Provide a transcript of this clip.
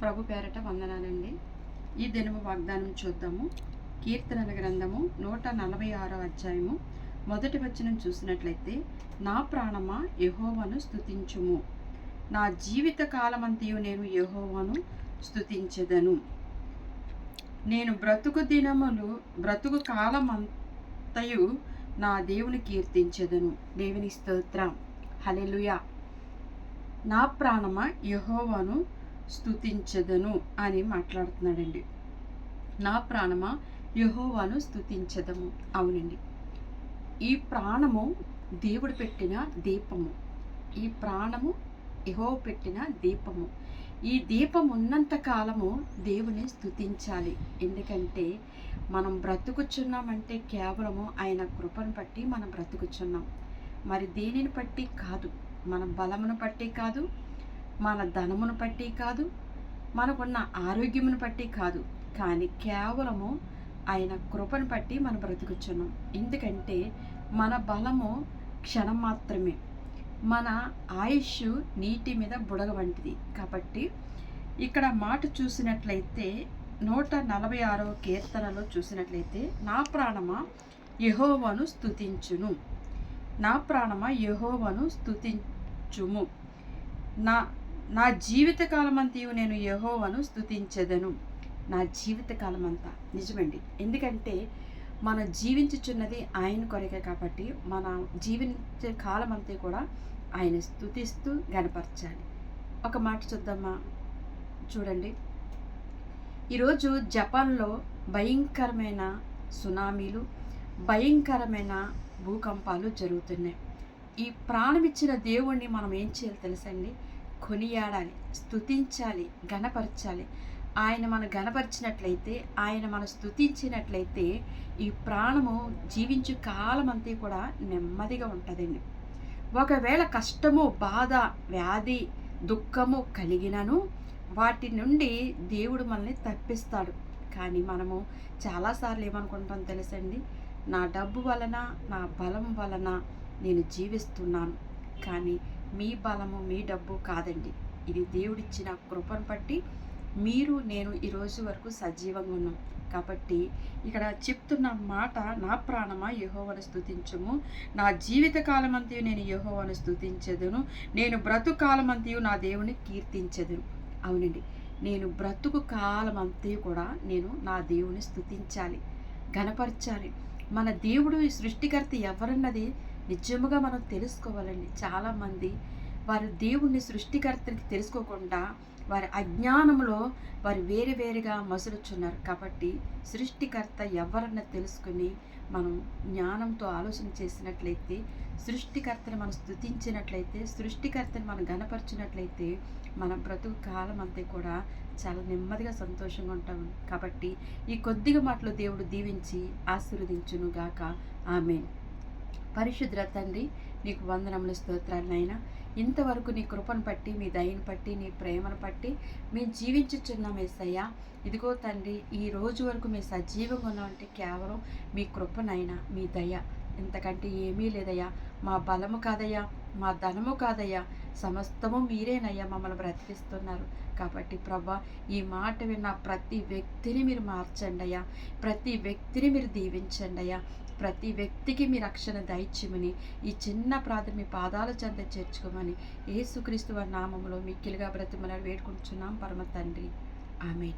ప్రభు పేరట వందనాలండి. ఈ దినము వాగ్దానం చూద్దాము. కీర్తనల గ్రంథము నూట నలభై ఆరో అధ్యాయము. మొదటి వచనం చూసినట్లయితే నా ప్రాణమా యహోవను స్థుతించుము నా జీవిత కాలమంతయు నేను యహోవను స్థుతించదను నేను బ్రతుకు దినములు బ్రతుకు కాలమంతయు నా దేవుని కీర్తించెదను. దేవుని స్తోత్రం. హలెలుయా నా ప్రాణమ యహోవను స్థుతించదను అని మాట్లాడుతున్నాడండి. నా ప్రాణమా? యహోవాను స్థుతించదము అవునండి. ఈ ప్రాణము దేవుడు పెట్టిన దీపము. ఈ ప్రాణము యహో పెట్టిన దీపము. ఈ దీపం ఉన్నంత కాలము దేవుని స్థుతించాలి ఎందుకంటే మనం బ్రతుకుచున్నామంటే కేవలము ఆయన కృపను బట్టి మనం బ్రతుకుచున్నాం. మరి దేనిని బట్టి? కాదు. మన బలమును బట్టి కాదు. మన ధనమును బట్టి కాదు మనకున్న ఆరోగ్యమును బట్టి కాదు. కానీ కేవలము ఆయన కృపను బట్టి మనం బ్రతుకుచున్నాం. ఎందుకంటే మన బలము క్షణం మాత్రమే. మన ఆయుష్ నీటి మీద బుడగ వంటిది. కాబట్టి ఇక్కడ మాట చూసినట్లయితే నూట నలభై ఆరవ కీర్తనలో చూసినట్లయితే నా ప్రాణమా యహోవను స్థుతించును నా ప్రాణమా యహోవను స్థుతించుము నా నా జీవితకాలమంతయు నేను యహోవను స్థుతించదను నా జీవితకాలమంతా. నిజమండి. ఎందుకంటే మనం జీవించుచున్నది ఆయన కొరకే కాబట్టి మన జీవించే కాలం అంతా కూడా ఆయన స్థుతిస్తూ గనపరచాలి ఒక మాట చూద్దామా? చూడండి. ఈరోజు జపాన్లో భయంకరమైన సునామీలు భయంకరమైన భూకంపాలు జరుగుతున్నాయి. ఈ ప్రాణమిచ్చిన దేవుణ్ణి మనం ఏం చేయాలి తెలుసండి కొనియాడాలి స్థుతించాలి గణపరచాలి ఆయన మనం గణపరిచినట్లయితే ఆయన మనం స్తుతించినట్లయితే ఈ ప్రాణము జీవించు కాలం అంతా కూడా నెమ్మదిగా ఉంటుందండి. ఒకవేళ కష్టము బాధ వ్యాధి దుఃఖము కలిగినను వాటి నుండి దేవుడు మనల్ని తప్పిస్తాడు. కానీ మనము చాలాసార్లు ఏమనుకుంటాం తెలుసండి? నా డబ్బు వలన నా బలం వలన నేను జీవిస్తున్నాను. కానీ మీ బలము మీ డబ్బు కాదండి. ఇది దేవుడిచ్చిన కృపను బట్టి మీరు నేను ఈరోజు వరకు సజీవంగా ఉన్నాం. కాబట్టి ఇక్కడ చెప్తున్న మాట నా ప్రాణమా? యహోవను స్థుతించము నా జీవిత కాలమంతయు నేను యహోవను స్థుతించదును నేను బ్రతుకు నా దేవుని కీర్తించదును. అవునండి. నేను బ్రతుకు కాలమంతే కూడా నేను నా దేవుని స్థుతించాలి గనపరచాలి మన దేవుడు సృష్టికర్త ఎవరన్నది నిజముగా మనం తెలుసుకోవాలండి. చాలామంది వారు దేవుణ్ణి సృష్టికర్తనికి తెలుసుకోకుండా వారి అజ్ఞానంలో వారు వేరు వేరుగా మసులుచున్నారు. కాబట్టి సృష్టికర్త ఎవరన్నా తెలుసుకుని మనం జ్ఞానంతో ఆలోచన చేసినట్లయితే సృష్టికర్తను మనం స్థుతించినట్లయితే సృష్టికర్తను మనం గనపరిచినట్లయితే మన బ్రతుకు కాలం అంతే కూడా చాలా నెమ్మదిగా సంతోషంగా ఉంటాం. కాబట్టి ఈ కొద్దిగా మాటలు దేవుడు దీవించి ఆశీర్వదించును గాక ఆమె పరిశుద్ర తండ్రి నీకు వందనముల స్తోత్రాలు నాయనా. ఇంతవరకు నీ కృపను బట్టి మీ దయను బట్టి నీ ప్రేమను పట్టి మేము జీవించుచున్నాం ఏసయ్యా. ఇదిగో తండ్రి ఈ రోజు వరకు మేము సజీవంగా ఉన్నామంటే కేవలం మీ కృపనైనా మీ దయ. ఇంతకంటే ఏమీ లేదయ్యా. మా బలము కాదయ్యా. మా ధనము కాదయ్యా సమస్తము మీరేనయ్యా మమ్మల్ని బ్రతికిస్తున్నారు. కాబట్టి ప్రభా ఈ మాట విన్న ప్రతి వ్యక్తిని మీరు మార్చండి అయ్యా. ప్రతి వ్యక్తిని మీరు దీవించండి అయ్యా. ప్రతి వ్యక్తికి మీ రక్షణ దయచేయమని ఈ చిన్న ప్రార్థన మీ పాదాల చెంత చేర్చుకోమని ఏసుక్రీస్తు వారి నామంలో మిక్కిలిగా బ్రతిమలాడు వేడుకుంటున్నాం. పరమ తండ్రి. ఆమె